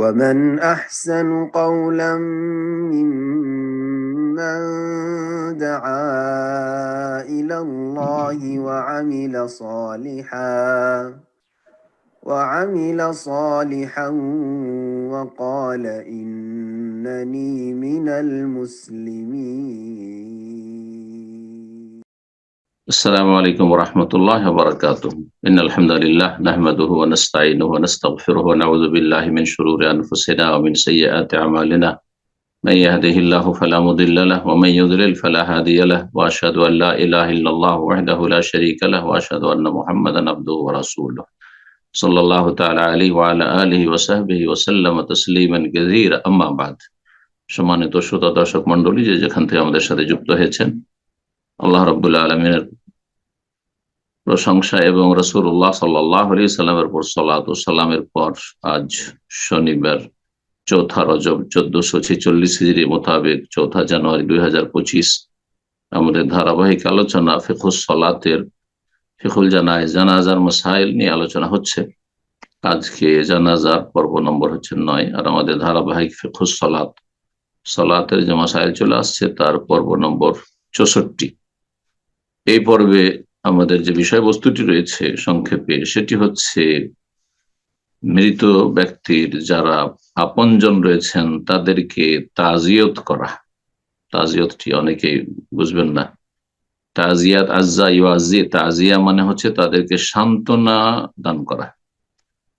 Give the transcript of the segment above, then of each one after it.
ومن أحسن قولا ممن دعا إلى الله وعمل صالحا وعمل صالحا وقال إنني من المسلمين السلام عليكم ورحمة الله وبركاته. إن الحمد لله نحمده ونستعينه ونستغفره ونعوذ بالله من شرور أنفسنا ومن سيئات أعمالنا. من يهده الله فلا مضل له ومن يضلل فلا هادي له وأشهد أن لا إله إلا الله وحده لا شريك له وأشهد أن محمدا عبده ورسوله. صلى الله تعالى عليه وعلى آله وصحبه وسلم تسليما كثيرا. أما بعد সম্মানিত শ্রোতা দর্শক من دولي যেখান থেকে আমাদের সাথে যুক্ত হয়েছেন আল্লাহ রব্বুল্লা আলমিনের প্রশংসা এবং রসুল্লাহ সাল্লাহ আলি সাল্লামের পর সালাত সাল্লামের পর আজ শনিবার চৌথা রজব চোদ্দশো ছেচল্লিশ হিজড়ি মোতাবেক চৌঠা জানুয়ারি দুই হাজার পঁচিশ আমাদের ধারাবাহিক আলোচনা ফিখুস সলাতের ফিখুল জানায় জানাজার মসাইল নিয়ে আলোচনা হচ্ছে। আজকে জানাজার পর্ব নম্বর হচ্ছে নয় আর আমাদের ধারাবাহিক ফিখুস সলাত, সলাতের যে মসাইল চলে আসছে তার পর্ব নম্বর চৌষট্টি। এই পর্বে আমাদের যে বিষয়বস্তুটি রয়েছে সংক্ষেপে, সেটি হচ্ছে মৃত ব্যক্তির যারা আপনজন রয়েছেন, তাদেরকে তাজিয়ত করা। তাজিয়তটি অনেকেই বুঝবেন না। তাজিয়াত আজ্জা ইউআজি তাজিয়া মানে হচ্ছে তাদেরকে সান্ত্বনা দান করা।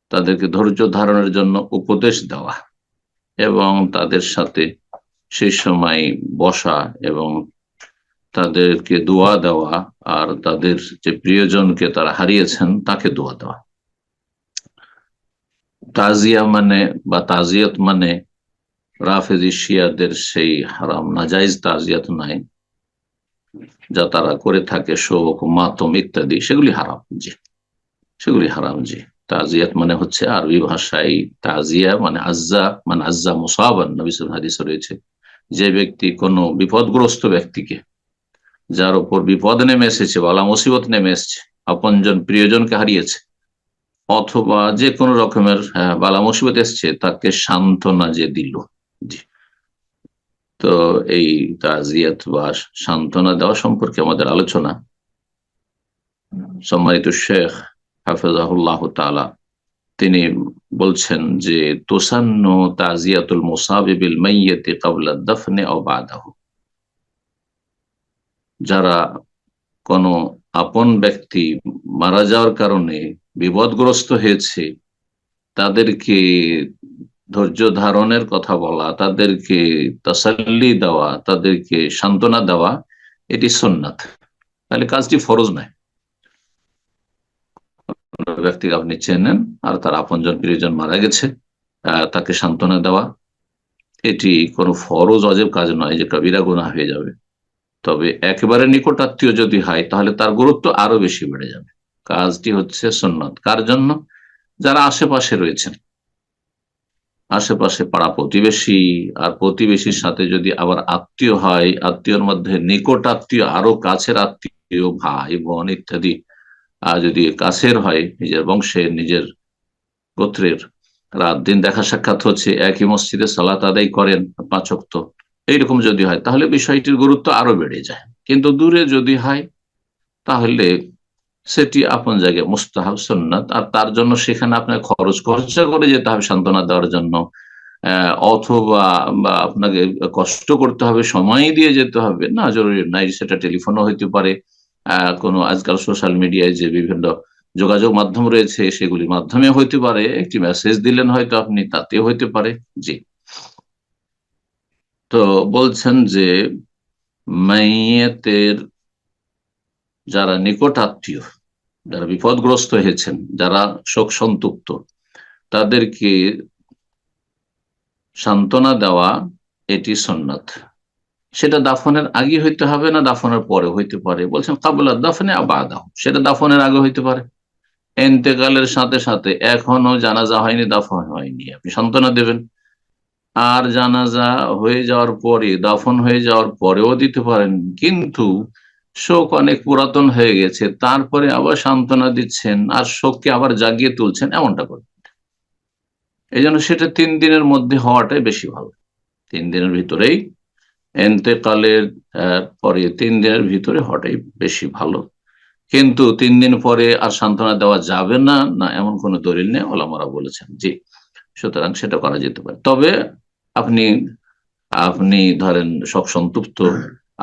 তাদেরকে ধৈর্য ধারণের জন্য উপদেশ দেওয়া এবং তাদের সাথে সেই সময় বসা এবং তাদেরকে দোয়া দেওয়া আর তাদের যে প্রিয়জনকে তারা হারিয়েছেন, তাকে দোয়া দেওয়া। তাজিয়া মানে বা তাজিয়ত মানে রাফেজি শিয়াদের সেই হারাম, নাজাইজ তাজিয়াত নাই, যা তারা করে থাকে, শোক, মাতম ইত্যাদি, সেগুলি হারাম জি। সেগুলি হারাম জি। তাজিয়াত মানে হচ্ছে আরবি ভাষায় তাজিয়া মানে আজ্জা মানে আজ্জা মুসাবান, নবী হাদিস রয়েছে। যে ব্যক্তি কোনো বিপদগ্রস্ত ব্যক্তিকে যার উপর বিপদ নেমে এসেছে বালা মুসিবত নেমে এসছে, আপনজন প্রিয়জনকে হারিয়েছে, অথবা যে কোনো রকমের বালা মুসিবত এসছে, তাকে সান্ত্বনা যে দিল। তো এই তাজিয়াত বা সান্ত্বনা দেওয়া সম্পর্কে আমাদের আলোচনা। সম্মানিত শেখ হাফেজাহুল্লাহ তালা তিনি বলছেন যে, তোসান্ন তাজিয়াতুল মুসাবিবিল মাইয়াতি কাবলা দফনে ও যারা কোনো আপন ব্যক্তি মারা যাওয়ার কারণে বিপদগ্রস্ত হয়েছে, তাদেরকে ধৈর্য ধারণের কথা বলা, তাদেরকে তাসাল্লি দেওয়া, তাদেরকে সান্ত্বনা দেওয়া, এটি সোননাথ তাহলে কাজটি ফরজ নয়। ব্যক্তিকে আপনি চেনেন আর তার আপনজন প্রিয়জন মারা গেছে তাকে সান্ত্বনা দেওয়া, এটি কোনো ফরজ, অজেব কাজ নয় যে কবিরা গুণা হয়ে যাবে। তবে একেবারে নিকটাত্মীয় যদি হয়, তাহলে তার গুরুত্ব আরও বেশি বেড়ে যাবে। কাজটি হচ্ছে সন্ন্যত কার জন্য? যারা আশেপাশে রয়েছেন। আশেপাশে পাড়া প্রতিবেশী আর প্রতিবেশীর সাথে যদি আবার আত্মীয় হয়, আত্মীয়র মধ্যে নিকট আত্মীয় আরও কাছের আত্মীয়, ভাই, বোন ইত্যাদি আর যদি কাছের হয়, নিজের বংশের, নিজের গোত্রের, রাত দিন দেখা সাক্ষাৎ হচ্ছে, একই মসজিদে সালাত আদায় করেন পাঁচক্ত এইরকম যদি হয়, তাহলে বিষয়টির গুরুত্ব আরও বেড়ে যায়। কিন্তু দূরে যদি হয়, তাহলে সেটি আপন জায়গায় মুস্তাহাব সন্ন্যত আর তার জন্য সেখানে আপনার খরচ, খরচা করে যেতে হবে সান্ত্বনা দেওয়ার জন্য। অথবা বা আপনাকে কষ্ট করতে হবে, সময় দিয়ে যেতে হবে। না, জরুরি নাই, সেটা টেলিফোনও হইতে পারে। কোনো আজকাল সোশ্যাল মিডিয়ায় যে বিভিন্ন যোগাযোগ মাধ্যম রয়েছে, সেগুলির মাধ্যমে হইতে পারে। একটি মেসেজ দিলেন হয়তো আপনি তাতে হইতে পারে। জি। তো বলছেন যে মাইয়েতের যারা নিকট আত্মীয়, যারা বিপদগ্রস্ত হয়েছেন, যারা শোক সন্তুপ্ত, তাদেরকে সান্ত্বনা দেওয়া এটি সন্ন্যত। সেটা দাফনের আগে হইতে হবে না দাফনের পরে হইতে পারে? বলছেন কাবুল্লা দাফনে আবাদাহ। সেটা দাফনের আগে হইতে পারে। এন্তেকালের সাথে সাথে এখনও জানাজা হয়নি, দাফন হয়নি। আপনি সান্ত্বনা দেবেন। আর জানাজা হয়ে যাওয়ার পরে, দাফন হয়ে যাওয়ার পরেও দিতে পারেন। কিন্তু শোক অনেক পুরাতন হয়ে গেছে, তারপরে আবার সান্ত্বনা দিচ্ছেন আর শোককে আবার জাগিয়ে তুলছেন, এমনটা করবেন এই জন্য সেটা তিন দিনের মধ্যে হওয়াটাই বেশি ভালো। তিন দিনের ভিতরেই এন্তেকালের পরে তিন দিনের ভিতরে হওয়াটাই বেশি ভালো। কিন্তু তিন দিন পরে আর সান্ত্বনা দেওয়া যাবে না না এমন কোনো দলিল নেই, ওলামারা বলেছেন, জি। সুতরাং সেটা করা যেতে পারে। তবে আপনি আপনি ধরেন সব সন্তুপ্ত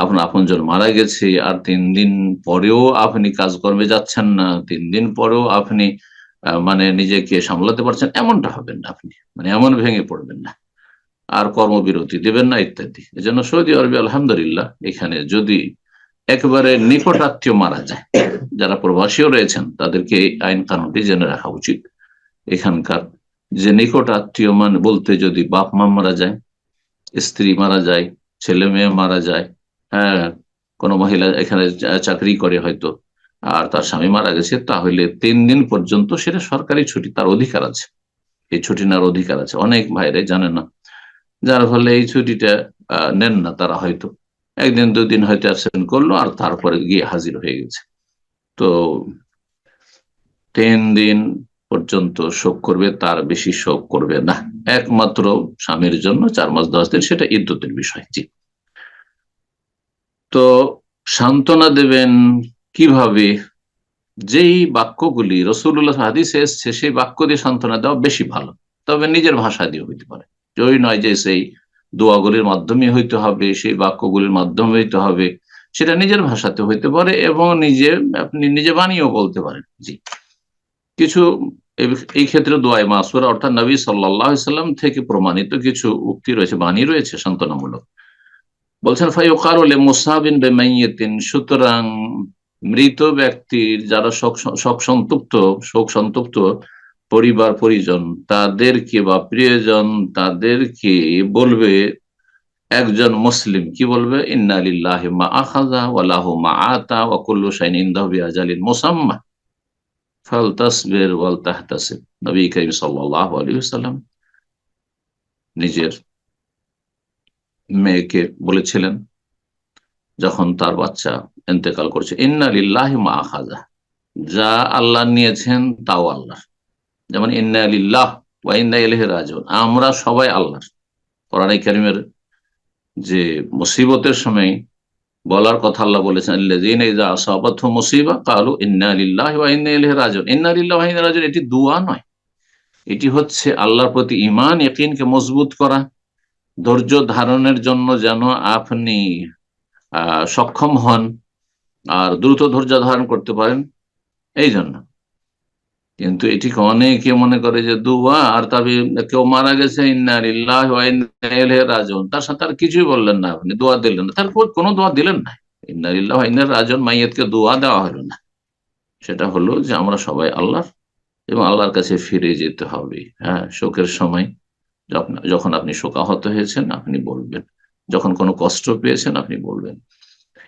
আপনার আপনজন মারা গেছে, আর তিন দিন পরেও আপনি কাজকর্মে যাচ্ছেন না, তিন দিন পরেও আপনি মানে নিজেকে সামলাতে পারছেন, এমনটা হবেন না আপনি। মানে এমন ভেঙে পড়বেন না। আর কর্মবিরতি দেবেন না, ইত্যাদি। এজন্য সৌদি আরবে, আলহামদুলিল্লাহ, এখানে যদি একেবারে নিকটাত্মীয় মারা যায়, যারা প্রবাসীও রয়েছেন, তাদেরকে এই আইন কানুনটি জেনে রাখা উচিত। এখানকার যে নিকট আত্মীয় মানে বলতে যদি বাপ মা মারা যায়, স্ত্রী মারা যায়, ছেলে মেয়ে মারা যায় হ্যাঁ কোনো মহিলা এখানে চাকরি করে হয়তো, আর তার স্বামী মারা গেছে, তাহলে তিন দিন পর্যন্ত সেটা সরকারি ছুটি, তার অধিকার আছে। এই ছুটি নেওয়ার অধিকার আছে। অনেক ভাইরে জানে না। যার ফলে এই ছুটিটা নেন না তারা হয়তো। একদিন দুদিন হয়তো অ্যাবসেন্ট করল, আর তারপরে গিয়ে হাজির হয়ে গেছে। তো তিন দিন পর্যন্ত শোক করবে, তার বেশি শোক করবে না। একমাত্র স্বামীর জন্য চার মাস দশ দিন, সেটা ইদ্যতের বিষয়, জি। তো সান্ত্বনা দেবেন কীভাবে? যেই বাক্যগুলি রসুল্লাহ হাদিসে এসছে, সেই বাক্য দিয়ে সান্ত্বনা দেওয়া বেশি ভালো। তবে নিজের ভাষা দিয়ে হইতে পারে। ওই নয় যে সেই দোয়াগুলির মাধ্যমে হইতে হবে, সেই বাক্যগুলির মাধ্যমে হইতে হবে, সেটা নিজের ভাষাতে হইতে পারে এবং নিজে আপনি নিজে বানিয়েও বলতে পারেন, জি। কিছু এই- ক্ষেত্রে দোয়াই মাসুরা, অর্থাৎ নবী সাল্লাহ সাল্লাম থেকে প্রমাণিত কিছু উক্তি রয়েছে, বাণী রয়েছে সান্ত্বনামূলক। বলছেন ফাইকারুল মুসাবিন বেমাইয়েতিন, সুতরাং মৃত ব্যক্তির যারা শোক সন্তুপ্ত শোক সন্তুপ্ত পরিবার, পরিজন তাদেরকে বা প্রিয়জন তাদেরকে বলবে? একজন মুসলিম কি বলবে? ইন্না লিল্লাহি মা আখাযা ওয়া লাহু মা আতা ওয়া কুল্লু শাইইন ইনদাহু বিআজালিন মুসাম্মা। ফালতাসবির ওয়াল তাহতাসিব। নবী করিম সাল্লাল্লাহু আলাইহি ওয়াসাল্লাম নিজের মেয়েকে বলেছিলেন, যখন তার বাচ্চা ইন্তেকাল করছে, ইন্না লিল্লাহি মা আখাযা। যা আল্লাহ নিয়েছেন তাও আল্লাহ যেমন, ইন্না লিল্লাহ ওয়া ইন্না ইলাইহি রাজিউন। আমরা সবাই আল্লাহর। কোরআন কারীমের যে মুসিবতের সময় বলার কথা আল্লাহ বলেছেন মুসিবা কালু রাজিউন। এটি দোয়া নয়। এটি হচ্ছে আল্লাহর প্রতি ইমান একিনকে মজবুত করা, ধৈর্য ধারণের জন্য যেন আপনি সক্ষম হন আর দ্রুত ধৈর্য ধারণ করতে পারেন। এই জন্য কিন্তু এটিকে অনেকে মনে করে যে দুয়া আর তবে কেউ মারা গেছে রাজিউন। তার সাথে আর কিছুই বললেন না আপনি, দোয়া দিলেন না। তার কোনো দোয়া দিলেন না। ইন্না লিল্লাহি রাজন মাইয়াতকে দোয়া দেওয়া হলো না। সেটা হলো যে আমরা সবাই আল্লাহর এবং আল্লাহর কাছে ফিরে যেতে হবে। হ্যাঁ শোকের সময় যখন আপনি শোকাহত হয়েছেন, আপনি বলবেন। যখন কোনো কষ্ট পেয়েছেন, আপনি বলবেন।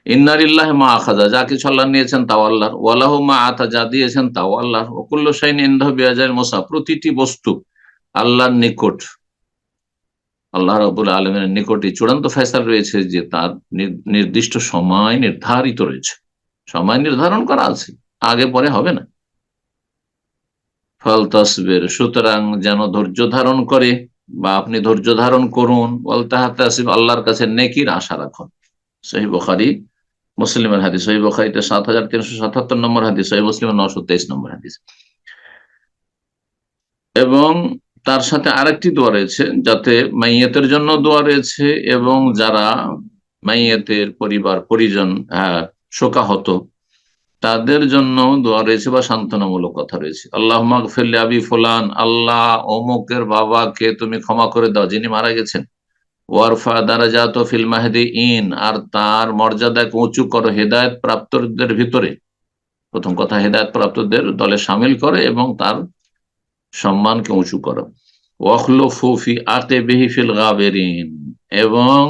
ইন্নারিল্লাহ মা আখাজা যা কিছু আল্লাহ নিয়েছেন তাও আল্লাহর। ওয়ালাহ মা আতা, যা দিয়েছেন তাও আল্লাহর। অকুল্ল সাইন ইন্দাহ বিয়াজার মোসা, প্রতিটি বস্তু আল্লাহর নিকট, আল্লাহ রাবুল আলমের নিকটে। চূড়ান্ত ফেসাল রয়েছে যে তার নির্দিষ্ট সময় নির্ধারিত রয়েছে। সময় নির্ধারণ করা আছে, আগে পরে হবে না। ফল তসবের, সুতরাং যেন ধৈর্য ধারণ করে, বা আপনি ধৈর্য ধারণ করুন। বল আসিফ আল্লাহর কাছে নেকির আশা রাখুন। সেই বখারি মুসলিমের হাদিস সহি বখারিতে সাত হাজার তিনশো সাতাত্তর নম্বর হাদিস সহি মুসলিমের নশো তেইশ নম্বর হাদিস। এবং তার সাথে আরেকটি দোয়া রয়েছে যাতে মাইয়াতের জন্য দোয়া রয়েছে এবং যারা মাইয়াতের পরিবার পরিজন আহ, শোকাহত তাদের জন্য দোয়া রয়েছে বা সান্ত্বনামূলক কথা রয়েছে। আল্লাহ মাগফিল্লি আবি ফুলান আল্লাহ অমুকের বাবাকে তুমি ক্ষমা করে দাও যিনি মারা গেছেন। ওয়ারফা দারাজাত ফিল মাহদি ইন, আর তার মর্যাদাকে উঁচু করো, হেদায়ত প্রাপ্তদের ভিতরে। প্রথম কথা, হেদায়ত প্রাপ্তদের দলে সামিল করে এবং তার সম্মানকে উঁচু করো। ওয়াখলুফি আতে বেহিফিল গাবেরিন, এবং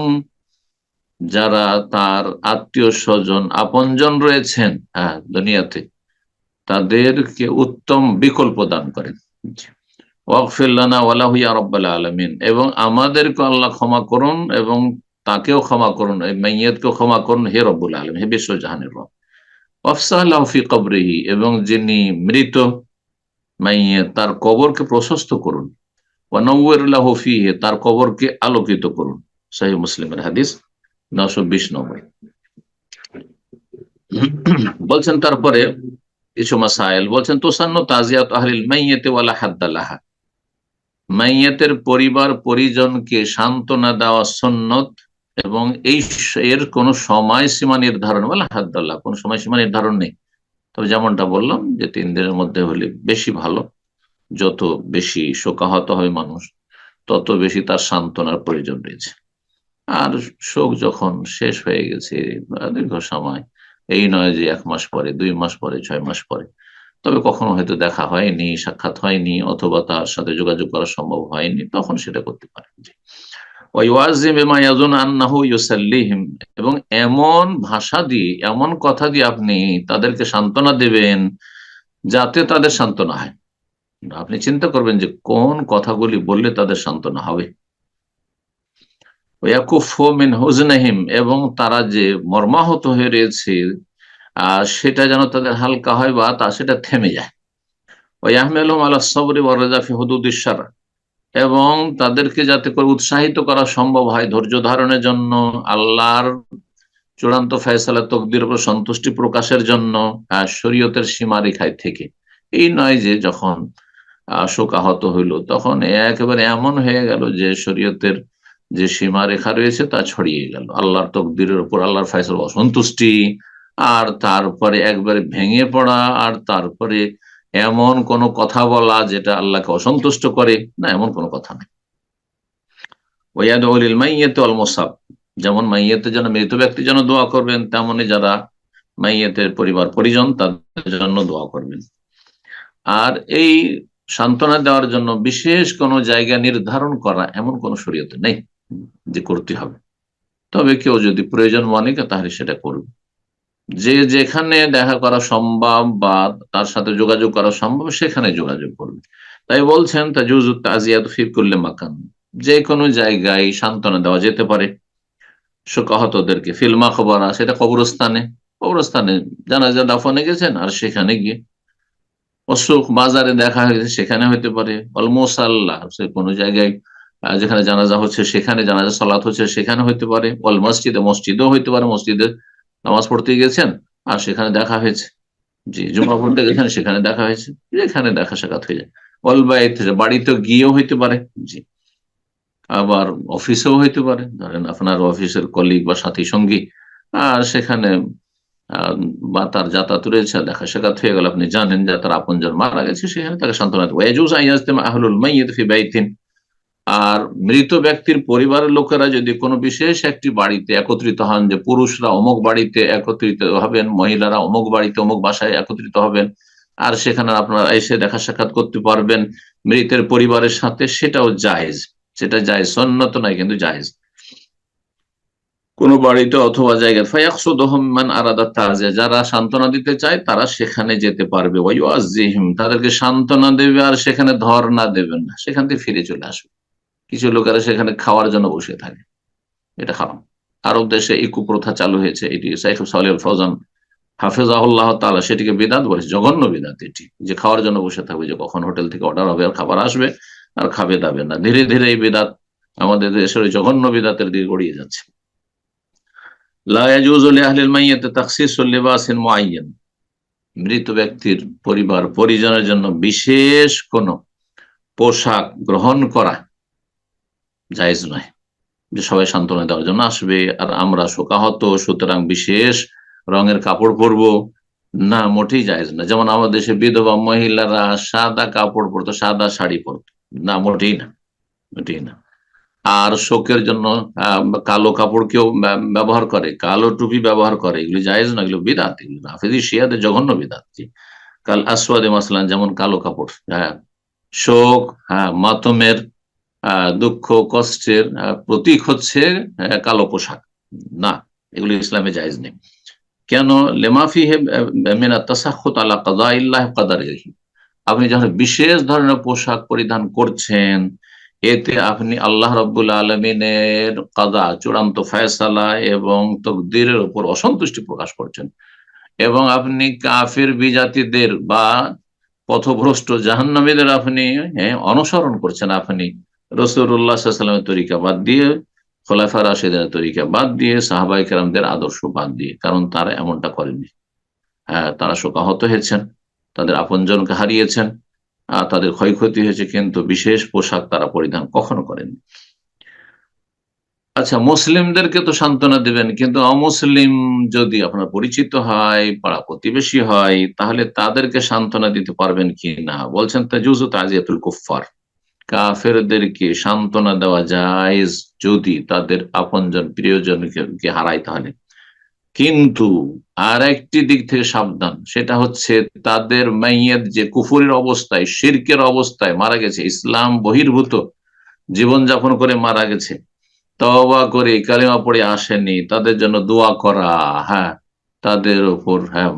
যারা তার আত্মীয় স্বজন আপনজন রয়েছেন হ্যাঁ দুনিয়াতে, তাদেরকে উত্তম বিকল্প দান করেন। ওয়াকফিল্লানা ওয়ালাহু ইয়া আলামিন। এবং আমাদেরকে আল্লাহ ক্ষমা করুন এবং তাকেও ক্ষমা করুন মাইয়াতকেও ক্ষমা করুন। হে রব্বুল আলম হে বিশ্বজাহানের রব। অফসাহ ফি কবরিহি, এবং যিনি মৃত মাইয়াত তার কবরকে প্রশস্ত করুন। ওয়ানউল্লাহ ফিহে, তার কবরকে আলোকিত করুন। সহি মুসলিমের হাদিস নশো বিশ নম্বর। বলছেন তারপরে কিছু মাসাইল, বলছেন, তোসান্ন তাজিয়াত আহলিল মাইয়াতে ওয়ালা হাদ্দালাহা। মাইয়াতের পরিবার পরিজনকে সান্ত্বনা দেওয়া সন্নত এবং এই এর কোন সময় সীমা নির্ধারণ, বলে হাদ্দাল্লাহ কোন সময় সীমা নির্ধারণ নেই। তবে যেমনটা বললাম যে তিন দিনের মধ্যে হলে বেশি ভালো, যত বেশি শোকাহত হয় মানুষ, তত বেশি তার সান্ত্বনার প্রয়োজন রয়েছে। আর শোক যখন শেষ হয়ে গেছে দীর্ঘ সময়, এই নয় যে এক মাস পরে, দুই মাস পরে, ছয় মাস পরে তবে কখনো হয়তো দেখা হয়নি, সাক্ষাৎ হয়নি অথবা তার সাথে যোগাযোগ করা সম্ভব হয়নি, তখন সেটা করতে পারে এবং এমন ভাষা দিয়ে, এমন কথা দিয়ে আপনি তাদেরকে সান্ত্বনা দেবেন যাতে তাদের সান্ত্বনা হয়। আপনি চিন্তা করবেন যে কোন কথাগুলি বললে তাদের সান্ত্বনা হবে। এবং তারা যে মর্মাহত হয়ে রয়েছে আহ সেটা যেন তাদের হালকা হয় বা তা সেটা থেমে যায়। ওই আহমেল আল্লাহ সবরি ওয়ারাজাফি হদুদ এবং তাদেরকে যাতে করে উৎসাহিত করা সম্ভব হয় ধৈর্য ধারণের জন্য, আল্লাহর চূড়ান্ত ফয়সালা, তকদির উপর সন্তুষ্টি প্রকাশের জন্য শরীয়তের সীমারেখায় থেকে। এই নয় যে যখন শোকাহত হইল, তখন একেবারে এমন হয়ে গেল যে শরীয়তের যে সীমারেখা রয়েছে তা ছড়িয়ে গেল। আল্লাহর তকদিরের উপর, আল্লাহর ফয়সাল অসন্তুষ্টি আর তারপরে একবারে ভেঙে পড়া, আর তারপরে এমন কোন কথা বলা যেটা আল্লাহকে অসন্তুষ্ট করে, না, এমন কোনো কথা নেই। ওয়াদ মাইয়েতে অলমোসাব যেমন মাইয়েতে যেন মৃত ব্যক্তির জন্য দোয়া করবেন, তেমনি যারা মাইয়েতের পরিবার পরিজন, তাদের জন্য দোয়া করবেন। আর এই সান্ত্বনা দেওয়ার জন্য বিশেষ কোনো জায়গা নির্ধারণ করা এমন কোন শরীয়তে নেই যে করতে হবে। তবে কেউ যদি প্রয়োজন মনে তাহলে সেটা করবে যে যেখানে দেখা করা সম্ভব বা তার সাথে যোগাযোগ করা সম্ভব, সেখানে যোগাযোগ করবে। তাই বলছেন তা জুজু তাজিয়াত ফির করলে মাকান। যে কোনো জায়গায় সান্ত্বনা দেওয়া যেতে পারে। শোকাহতদেরকে ফিল্মা খবর সেটা কবরস্থানে। কবরস্থানে জানা যা দাফনে গেছেন আর সেখানে গিয়ে অসুখ বাজারে দেখা হয়েছে, সেখানে হইতে পারে। অলমোসাল্লাহ সে কোনো জায়গায় যেখানে জানাজা হচ্ছে, সেখানে জানাজা সলাৎ হচ্ছে, সেখানে হইতে পারে। অল মসজিদে, মসজিদও হইতে পারে। মসজিদে নামাজ পড়তে গেছেন আর সেখানে দেখা হয়েছে। জি জমা পড়তে গেছেন, সেখানে দেখা হয়েছে। যেখানে দেখা সাক্ষাৎ হয়ে যায়। অলবাইত বাড়িতে গিয়েও হইতে পারে। জি। আবার অফিসেও হইতে পারে। ধরেন আপনার অফিসের কলিগ বা সাথী সঙ্গী, আর সেখানে বা তার যাতায়াত রয়েছে দেখা সাক্ষাৎ হয়ে গেল। আপনি জানেন যে তার আপনজন মারা গেছে, সেখানে তাকে সান্ত্বনা দেবো। আহলুল মাইয়িদ ফি বাইতিন। আর মৃত ব্যক্তির পরিবারের লোকেরা যদি কোনো বিশেষ একটি বাড়িতে একত্রিত হন যে পুরুষরা অমুক বাড়িতে একত্রিত হবেন, মহিলারা অমুক বাড়িতে অমুক বাসায় একত্রিত হবেন, আর সেখানে আপনারা এসে দেখা সাক্ষাৎ করতে পারবেন মৃতের পরিবারের সাথে, সেটাও জায়েজ। সেটা জায়েজ, সন্নত নয়, কিন্তু জায়েজ। কোনো বাড়িতে অথবা জায়গায় ফায়াকসুদহমান আরাদা তাজে, যারা সান্ত্বনা দিতে চায়, তারা সেখানে যেতে পারবে। ওয়াইজিহিম তাদেরকে সান্ত্বনা দেবে আর সেখানে ধর্ণা দেবেন না, সেখান থেকে ফিরে চলে আসবে। কিছু লোকেরা সেখানে খাওয়ার জন্য বসে থাকে। এটা হারাম। আরব দেশে এই কুপ্রথা চালু হয়েছে। এটি সাইফ সাল ফৌজান হাফেজাহুল্লাহ তালা সেটিকে বিদাত বলেছে জঘন্য বিদাত এটি। যে খাওয়ার জন্য বসে থাকবে যে কখন হোটেল থেকে অর্ডার হবে আর খাবার আসবে আর খাবে দাবে না। ধীরে ধীরে এই বিদাত আমাদের দেশের ওই জঘন্য বিদাতের দিকে গড়িয়ে যাচ্ছে। মৃত ব্যক্তির পরিবার পরিজনের জন্য বিশেষ কোন পোশাক গ্রহণ করা জায়জ নয়। যে সবাই সান্ত্বনা দেওয়ার জন্য আসবে, আর আমরা শোকাহত, সুতরাং বিশেষ রঙের কাপড় পরবো, না, মোটেই জায়জ না যেমন আমাদের দেশে বিধবা মহিলারা সাদা কাপড় পরতো, সাদা শাড়ি পরতো। না, মোটেই না মোটেই না। আর শোকের জন্য কালো কাপড় কেউ ব্যবহার করে, কালো টুপি ব্যবহার করে, এগুলি জায়েজ না এগুলো বিদাত, এগুলো হাফিজি শিয়াদের জঘন্য বিদাত কাল আসওয়াদে মাসলান যেমন কালো কাপড় হ্যাঁ শোক হ্যাঁ মাতমের দুঃখ কষ্টের প্রতীক হচ্ছে কালো পোশাক। না এগুলি ইসলামে জায়জ নেই। কেন? লেমাফি আল্লাহ কাদা ইল্লাহ কাদার আপনি যখন বিশেষ ধরনের পোশাক পরিধান করছেন এতে আপনি আল্লাহ রব্বুল আলমিনের কাদা চূড়ান্ত ফয়সালা এবং তকদিরের উপর অসন্তুষ্টি প্রকাশ করছেন। এবং আপনি কাফের বিজাতিদের বা পথভ্রষ্ট জাহান্নামীদের আপনি হ্যাঁ, অনুসরণ করছেন। আপনি সাল্লামের তরিকা বাদ দিয়ে খোলাফা রাশেদের তরিকা বাদ দিয়ে সাহাবাই কেরামদের আদর্শ বাদ দিয়ে কারণ তারা এমনটা করেনি হ্যাঁ তারা শোকাহত হয়েছেন তাদের আপনজনকে হারিয়েছেন আহ, তাদের ক্ষয়ক্ষতি হয়েছে কিন্তু বিশেষ পোশাক তারা পরিধান কখনো করেননি। আচ্ছা মুসলিমদেরকে তো সান্ত্বনা দিবেন কিন্তু অমুসলিম যদি আপনার পরিচিত হয় পাড়া প্রতিবেশী হয় তাহলে তাদেরকে সান্ত্বনা দিতে পারবেন কি না? বলছেন তাজুজ তাজিয়াতুল কুফার কাফেরদেরকে সান্ত্বনা দেওয়া যায় যদি তাদের আপনজন প্রিয়জনকে হারায় তাহলে। কিন্তু আর একটি দিক থেকে সাবধান, সেটা হচ্ছে তাদের মাইয়ের যে কুফুরের অবস্থায়, শিরকের অবস্থায় মারা গেছে, ইসলাম বহির্ভূত, জীবনযাপন করে মারা গেছে। তবা করে কালিমা পড়ে আসেনি তাদের জন্য দোয়া করা হ্যাঁ তাদের উপর হ্যাঁ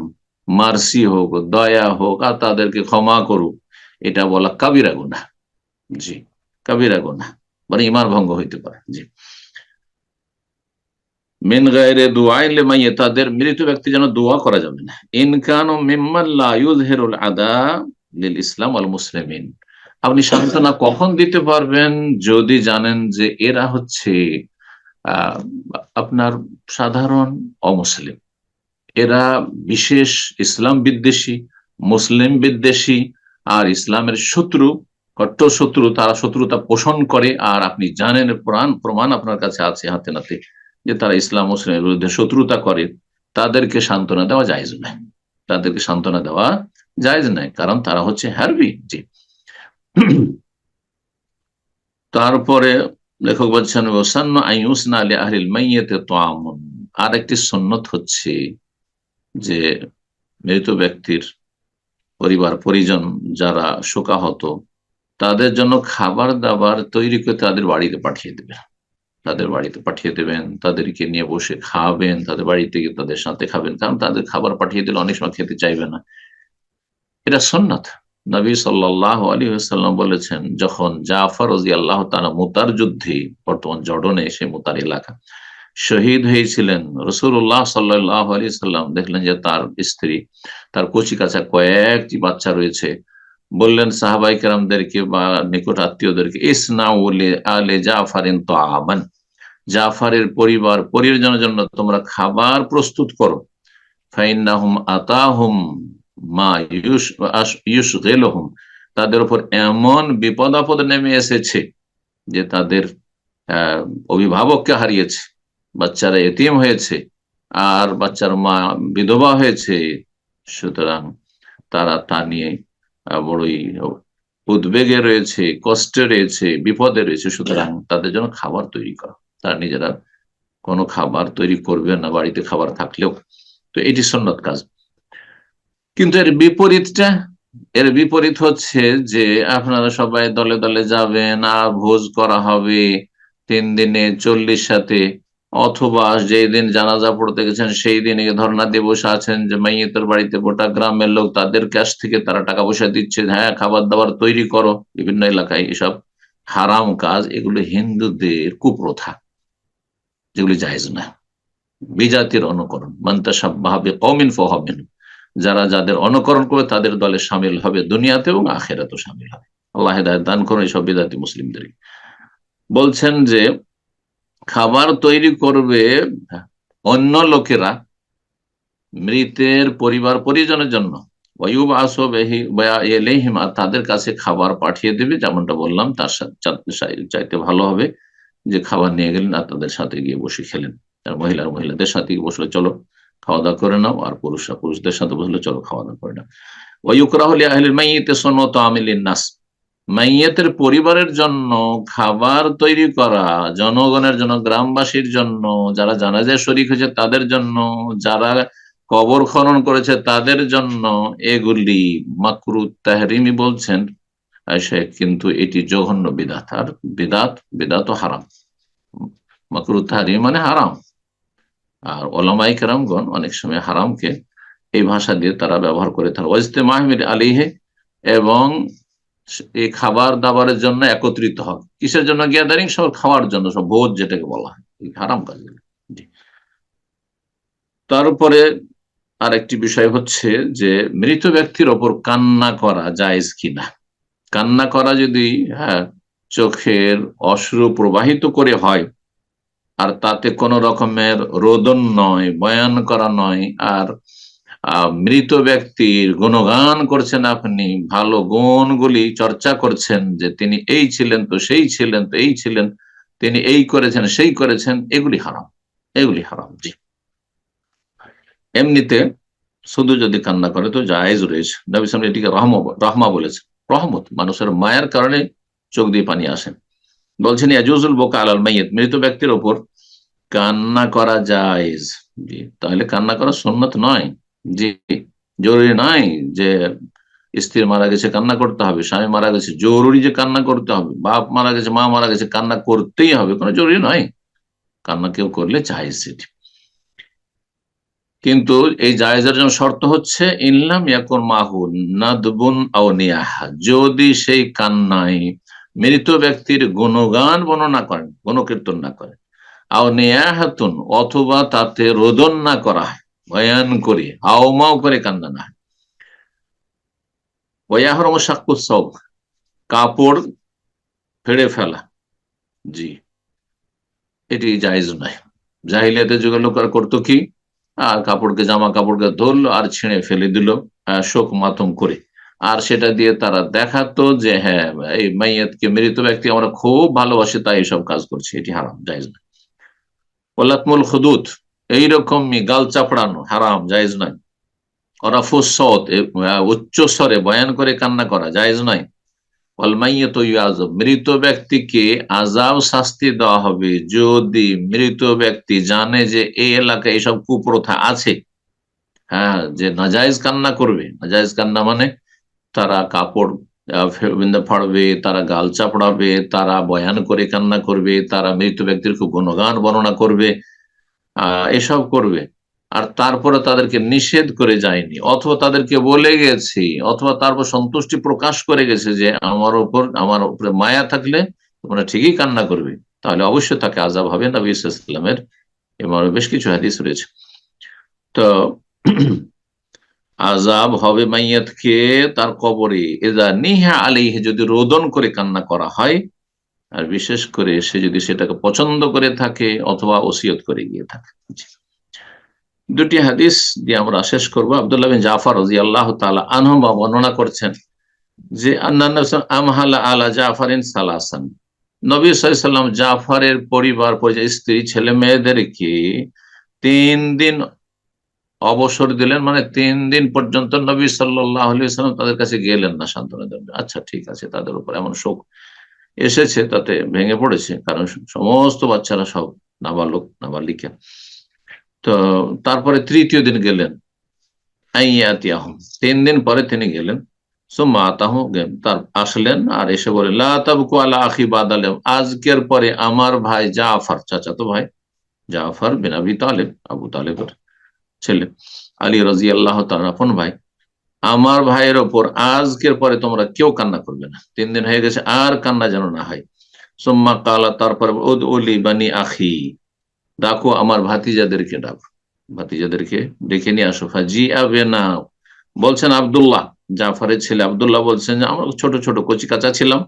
মার্সি হোক, দয়া হোক, আর তাদেরকে ক্ষমা করুক, এটা বলা কাবিরা গুনা জি, কাবিরা গুনা মানে ইমান ভঙ্গ হইতে পারে, জি। মিন গায়রে দুআইলে মাইয়ে তাদের মৃত ব্যক্তি যেন দোয়া করা যাবে না। ইনকান ও মিম্মাল্লা ইউজহিরুল আদা লিল ইসলাম আল মুসলিমিন। আপনি সান্ত্বনা কখন দিতে পারবেন? যদি জানেন যে এরা হচ্ছে আপনার সাধারণ অমুসলিম। এরা বিশেষ ইসলাম বিদ্বেষী, মুসলিম বিদ্বেষী, আর ইসলামের শত্রু কট্টর শত্রু তারা শত্রুতা পোষণ করে। আর আপনি জানেন, প্রাণ, প্রমাণ আপনার কাছে আছে হাতে নাতে, যে তারা ইসলাম মুসলিমের বিরুদ্ধে শত্রুতা করে। তাদেরকে সান্ত্বনা দেওয়া জায়জ নয়। তাদেরকে সান্ত্বনা দেওয়া জায়জ নয়, কারণ তারা হচ্ছে হ্যারবি জি। তারপরে লেখক বলছেন, ওসান্ন আইউসনা আলী আহলিল মাইয়েতে তো আমন আর একটি সন্ন্যত হচ্ছে যে মৃত ব্যক্তির পরিবার, পরিজন যারা শোকাহত তাদের জন্য খাবার দাবার তৈরি করে তাদের বাড়িতে পাঠিয়ে দেবে তাদের বাড়িতে পাঠিয়ে দেবেন, তাদেরকে নিয়ে বসে খাবেন, তাদের বাড়িতে গিয়ে তাদের সাথে খাবেন। কারণ তাদের খাবার পাঠিয়ে দিলে অনেক সময় খেতে চাইবে না। এটা সন্ন্যত নবী সাল্লাহ আলী সাল্লাম বলেছেন, যখন জাফর রাজি আল্লাহ তালা মুতার যুদ্ধে, বর্তমান জর্ডনে সে মুতার এলাকা, শহীদ হয়েছিলেন রসুল্লাহ সাল্লাহ আলী সাল্লাম দেখলেন যে তার স্ত্রী, তার কচি কাছা কয়েকটি বাচ্চা রয়েছে বললেন সাহাবাই কেরামদেরকে বা নিকট আত্মীয়দেরকে ইস ইসনা আলে জাফারিন তো আবান জাফারের পরিবার পরিজনের জন্য তোমরা খাবার প্রস্তুত করো। ফাইন্নাহুম আতাহুম মা ইউস গেলহুম তাদের উপর এমন বিপদ আপদ নেমে এসেছে যে তাদের অভিভাবককে হারিয়েছে, বাচ্চারা এতিম হয়েছে, আর বাচ্চার মা বিধবা হয়েছে। সুতরাং তারা তা নিয়ে বড়ই উদ্বেগে রয়েছে, কষ্টে রয়েছে, বিপদে রয়েছে, সুতরাং তাদের জন্য খাবার তৈরি করা। তারা নিজেরা কোনো খাবার তৈরি করবে না, বাড়িতে খাবার থাকলেও। তো এটি সন্ন্যত কাজ। কিন্তু এর বিপরীতটা, এর বিপরীত হচ্ছে যে আপনারা সবাই দলে দলে যাবেন, আর ভোজ করা হবে তিন দিনে চল্লিশ সাথে। অথবা যেই দিন জানাজা পড়তে গেছেন, সেই দিন ধর্ণা দিয়ে বসে আছেন যে মাইয়েতের বাড়িতে গোটা গ্রামের লোক তাদের কাছ থেকে তারা টাকা পয়সা দিচ্ছে হ্যাঁ খাবার দাবার তৈরি করো, বিভিন্ন এলাকায় এসব হারাম কাজ, এগুলো হিন্দুদের কুপ্রথা, যেগুলি জায়েজ না। বিজাতির অনুকরণ মান্তা সাব্বাহাবে কমিন ফহবেন যারা যাদের অনুকরণ করে তাদের দলে সামিল হবে দুনিয়াতে এবং আখেরাতেও সামিল হবে। আল্লাহ দান করুন এইসব বিদাতি মুসলিমদেরকে বলছেন যে খাবার তৈরি করবে অন্য লোকেরা মৃতের পরিবার, পরিজনের জন্য। তাদের কাছে খাবার পাঠিয়ে দেবে, যেমনটা বললাম, তার সাথে চাইতে ভালো হবে যে খাবার নিয়ে গেলেন আর তাদের সাথে গিয়ে বসে খেলেন। আর মহিলার মহিলাদের সাথে গিয়ে বসলে চলো খাওয়া দাওয়া করে নাও, আর পুরুষরা পুরুষদের সাথে বসলে চলো খাওয়া দাওয়া করে নাও। ওয়ুকরা হলে আহলিল মাইতে সন্নত আমিলিন নাস। মাইয়াতের পরিবারের জন্য খাবার তৈরি করা, জনগণের জন্য, গ্রামবাসীর জন্য, যারা জানাজায় শরিক হয়েছে তাদের জন্য, যারা কবর খনন করেছে তাদের জন্য এগুলি মাকরু তাহরিমি বলছেন সে কিন্তু এটি জঘন্য বিদাত। আর বিদাত বিদাত হারাম। মাকরু তাহরিম মানে হারাম। আর ওলামাই কেরামগণ অনেক সময় হারামকে এই ভাষা দিয়ে তারা ব্যবহার করে থাকে ওয়াজতে মাহমিদ আলিহে এবং এই খাবার দাবারের জন্য একত্রিত হবে কিসের জন্য? গ্যাদারিং সব খাওয়ার জন্য, সব ভোজ যেটাকে বলা হয়। হারাম কাজ তারপরে আরেকটি বিষয় হচ্ছে যে, মৃত ব্যক্তির ওপর কান্না করা জায়েজ কিনা? কান্না করা যদি হ্যাঁ চোখের অশ্রু প্রবাহিত করে হয়, আর তাতে কোনো রকমের রোদন নয়, বয়ান করা নয়, আর মৃত ব্যক্তির গুণগান করছেন আপনি, ভালো গুণগুলি চর্চা করছেন যে তিনি এই ছিলেন তো সেই ছিলেন তো এই ছিলেন, তিনি এই করেছেন, সেই করেছেন, এগুলি হারাম এগুলি হারাম, জি। এমনিতে শুধু যদি কান্না করে তো জায়েজ রয়েছে। নবী এটিকে রহম, রহমা বলেছে রহমত, মানুষের মায়ের কারণে চোখ দিয়ে পানি আসেন বলছেন, ইয়াজুজুল বোকা আলাল মাইয়েত, মৃত ব্যক্তির ওপর কান্না করা জায়েজ, জি। তাহলে কান্না করা সুন্নত নয়। জি, জরুরি নয় যে স্ত্রী মারা গেছে, কান্না করতে হবে, স্বামী মারা গেছে, জরুরি যে কান্না করতে হবে, বাপ মারা গেছে, মা মারা গেছে, কান্না করতেই হবে, কোনো জরুরি নয় কান্না কেউ করলে জায়েজ সেটি। কিন্তু এই জায়েজের জন্য শর্ত হচ্ছে ইনলাম ইয়াকুন মাহু নাদবুন আও নিয়াহা। যদি সেই কান্নায় মৃত ব্যক্তির গুণগান বর্ণনা করেন, গুণকীর্তন না করেন, আও নিয়াহাতুন অথবা তাতে রোদন না করা হয়। বয়ান করে, হাওমাও করে কান্না না। ওয়াহরম সাক্কু সব কাপড় ফেড়ে ফেলা। জি, এটি জায়েজ নয়। জাহিলিয়াতের যুগে লোকেরা করতো কি? আর কাপড়কে, জামা কাপড়কে ধরলো আর ছিঁড়ে ফেলে দিল শোক মাতম করে। আর সেটা দিয়ে তারা দেখাতো যে হ্যাঁ এই মাইয়াতকে মৃত ব্যক্তি আমরা খুব ভালোবাসি, তাই এইসব কাজ করছি। এটি হারাম, জায়েজ না ওলাতমুল খুদুত এইরকমই গাল চাপড়ানো, হারাম, জায়েজ নয়। ওরা ফুসত উচ্চ স্বরে বয়ান করে কান্না করা, জায়েজ নয়। মৃত ব্যক্তিকে আজাব শাস্তি দেওয়া হবে যদি মৃত ব্যক্তি জানে যে এই এলাকায় এইসব কুপ্রথা আছে। হ্যাঁ যে নাজাইজ কান্না করবে। নাজাইজ কান্না মানে তারা কাপড় ফাড়বে, তারা গাল চাপড়াবে, তারা বয়ান করে কান্না করবে, তারা মৃত ব্যক্তির খুব গুণগান বর্ণনা করবে। এসব করবে। আর তারপরে তাদেরকে নিষেধ করে যায়নি। অথবা তাদেরকে বলে গেছি, অথবা তারপর সন্তুষ্টি প্রকাশ করে গেছে যে আমার উপর, আমার উপরে মায়া থাকলে তোমরা ঠিকই কান্না করবে। তাহলে অবশ্যই তাকে আজাব হবে। নবী ইসলামের এবং বেশ কিছু হাদিস রয়েছে। তো আজাব হবে মাইয়াতকে তার কবরে। এদা নিহা আলিহে যদি রোদন করে কান্না করা হয় আর বিশেষ করে সে যদি সেটাকে পছন্দ করে থাকে অথবা ওসিয়ত করে গিয়ে থাকে। দুটি হাদিস দিয়ে আমরা শেষ করব। আব্দুল্লাহ জাফর রাজি আল্লাহ তালা আনহমা বর্ণনা করছেন যে জাফারিন সালাসান। নবী সাল্লাম জাফারের পরিবার পরিচয় স্ত্রী, ছেলে মেয়েদেরকে তিন দিন অবসর দিলেন। মানে তিন দিন পর্যন্ত নবী সাল্লাহ তাদের কাছে গেলেন না সান্ত্বনা আচ্ছা ঠিক আছে, তাদের উপর এমন শোক। এসেছে, তাতে ভেঙে পড়েছে, কারণ সমস্ত বাচ্চারা সব নাবালক, নাবালিকা। তো তারপরে তৃতীয় দিন গেলেন। তিন দিন পরে তিনি গেলেন। তার আসলেন আর এসে বলে আখি বাদালে, আজকের পরে আমার ভাই জাফর, চাচাতো ভাই জাফর বিন আবি তালেব, আবু তালেবের ছেলে। আলী রাজি আল্লাহ তার আপন ভাই আমার ভাইয়ের ওপর আজকের পরে তোমরা কেউ কান্না করবে না। তিন দিন হয়ে গেছে, আর কান্না যেন না হয়। সোম্মা কালা, তারপর ওদ ওলি বানি আখি। ডাকো আমার ভাতিজাদেরকে, ডাকো। ভাতিজাদেরকে ডেকে নিয়ে আসো। জি আবে না বলছেন আবদুল্লাহ, জাফরের ছেলে আবদুল্লাহ বলছেন যে, আমরা ছোট ছোট কচি কাঁচা ছিলাম।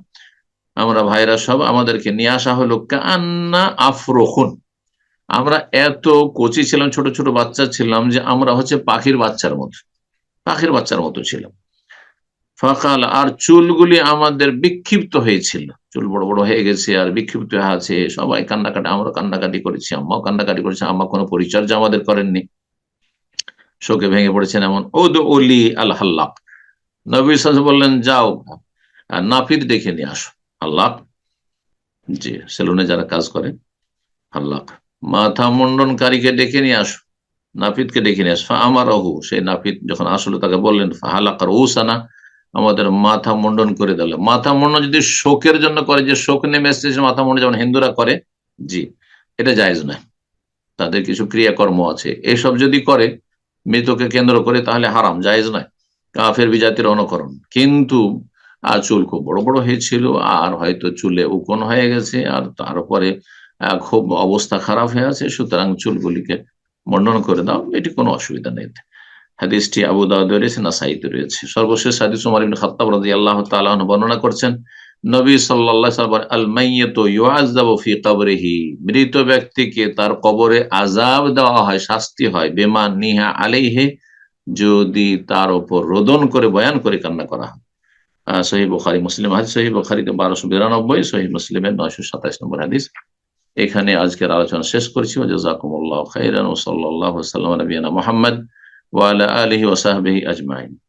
আমরা ভাইরা সব আমাদেরকে নিয়ে আসা হলো, কান্না আফরোহুন আমরা এত কচি ছিলাম, ছোট ছোট বাচ্চা ছিলাম যে, আমরা হচ্ছে পাখির বাচ্চার মতো। পাখির বাচ্চার মতো ছিলাম ফাঁকাল, আর চুলগুলি আমাদের বিক্ষিপ্ত হয়েছিল। চুল বড় বড় হয়ে গেছে, আর বিক্ষিপ্ত হয়ে আছে। সবাই কান্নাকাটি আমরা কান্নাকাটি করেছি, আম্মাও কান্নাকাটি করেছি, আম্মা কোনো পরিচর্যা আমাদের করেননি। শোকে ভেঙে পড়েছেন এমন ওদ অলি আল হাল্লাক নবী সাল বললেন, যাও, আর নাপিত দেখে নিয়ে আসো। আল্লাহ জি, সেলুনে যারা কাজ করে আল্লাহ মাথা মুন্ডনকারীকে ডেকে নিয়ে আসো। নাপিতকে ডেকে নিয়ে আসো আমার অহু সেই নাপিত যখন আসলো তাকে বললেন হালাকার উসানা, আমাদের মাথা মুন্ডন করে দিল। মাথা মুন্ডন যদি শোকের জন্য করে, যে শোক নেমে এসেছে মাথা মুন্ডন যেমন হিন্দুরা করে, জি, এটা জায়জ নয়। তাদের কিছু ক্রিয়াকর্ম আছে। এসব যদি করে, মৃতকে কেন্দ্র করে, তাহলে হারাম, জায়েজ নয়। কাফের বিজাতির অনুকরণ। কিন্তু আর চুল খুব বড় বড় হয়েছিল, আর হয়তো চুলে উকন হয়ে গেছে, আর তারপরে খুব অবস্থা খারাপ হয়ে আছে, সুতরাং চুলগুলিকে মন্ডন করে দাও, এটি কোনো অসুবিধা নেই। হাদিসটি আবু দাউদ রয়েছে, নাসাইতে রয়েছে। সর্বশেষ হাদিস উমর ইবনে খাত্তাব রাদিয়াল্লাহু তাআলা বর্ণনা করছেন, নবী সাল্লাল্লাহু আলাইহি ওয়াসাল্লাম আল মাইয়াতু ইউআযাবু ফি কবরিহি। মৃত ব্যক্তিকে তার কবরে আযাব দেওয়া হয়, শাস্তি হয়। বিমা নিহা আলাইহি, যদি তার উপর রোদন করে, বয়ান করে কান্না করা হয়। সহিহ বুখারী, মুসলিম হাদিস, সহিহ বুখারীতে বারোশো বিরানব্বই, সহিহ মুসলিমের নয়শো সাতাইশ নম্বর হাদিস। এখানে আজকের আলোচনা শেষ করছি। জাজাকুমুল্লাহ খাইরান ও সাল্লাল্লাহু সাল্লাম নবীনা মোহাম্মদ ওয়া আলহি সাহবিহি আজমাইন।